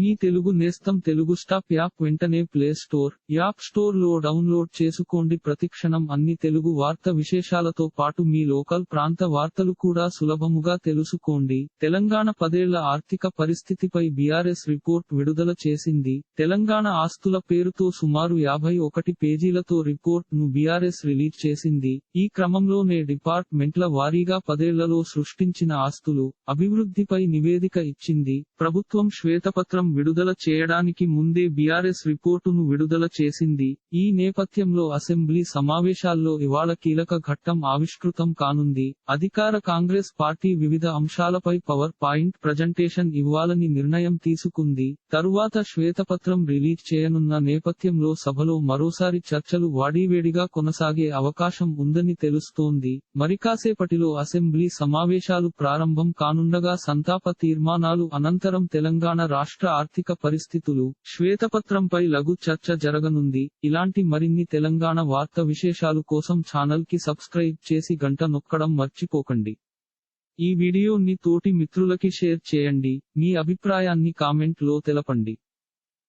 మీ తెలుగు నేస్తం Telugu stop app వెంటనే play store app స్టోర్లో డౌన్లోడ్ చేసుకోండి. ప్రతిక్షణం అన్ని తెలుగు వార్త విశేషాలతో పాటు మీ లోకల్ ప్రాంత వార్తలు కూడా సులభముగా తెలుసుకోండి. తెలంగాణ పదేళ్ళ ఆర్థిక పరిస్థితిపై బీఆర్ఎస్ రిపోర్ట్ విడుదల చేసింది. తెలంగాణ ఆస్తుల పేరుతో సుమారు యాభై ఒకటి పేజీలతో రిపోర్ట్ను బీఆర్ఎస్ రిలీజ్ చేసింది. ఈ క్రమంలోనే డిపార్ట్మెంట్ల వారీగా పదేళ్ళలో సృష్టించిన ఆస్తులు అభివృద్ధిపై నివేదిక ఇచ్చింది. ప్రభుత్వం శ్వేతపత్రం విడుదల చేయడానికి ముందే బీఆర్ఎస్ రిపోర్టును విడుదల చేసింది. ఈ నేపథ్యంలో అసెంబ్లీ సమావేశాల్లో ఇవాళ కీలక ఘట్టం ఆవిష్కృతం కానుంది. అధికార కాంగ్రెస్ పార్టీ వివిధ అంశాలపై పవర్ పాయింట్ ప్రజెంటేషన్ ఇవ్వాలని నిర్ణయం తీసుకుంది. తరువాత శ్వేతపత్రం రిలీజ్ చేయనున్న నేపథ్యంలో సభలో మరోసారి చర్చలు వాడీవేడిగా కొనసాగే అవకాశం ఉందని తెలుస్తోంది. మరికాసేపటిలో అసెంబ్లీ సమావేశాలు ప్రారంభం కానుండగా సంతాప తీర్మానాలు అనంతరం తెలంగాణ రాష్ట్ర ఆర్థిక పరిస్థితులు శ్వేతపత్రంపై లఘు చర్చ జరగనుంది. ఇలాంటి మరిన్ని తెలంగాణ వార్త విశేషాలు కోసం ఛానల్కి సబ్స్క్రైబ్ చేసి గంట నొక్కడం మర్చిపోకండి. ఈ వీడియోని తోటి మిత్రులకి షేర్ చేయండి. మీ అభిప్రాయాన్ని కామెంట్లో తెలపండి.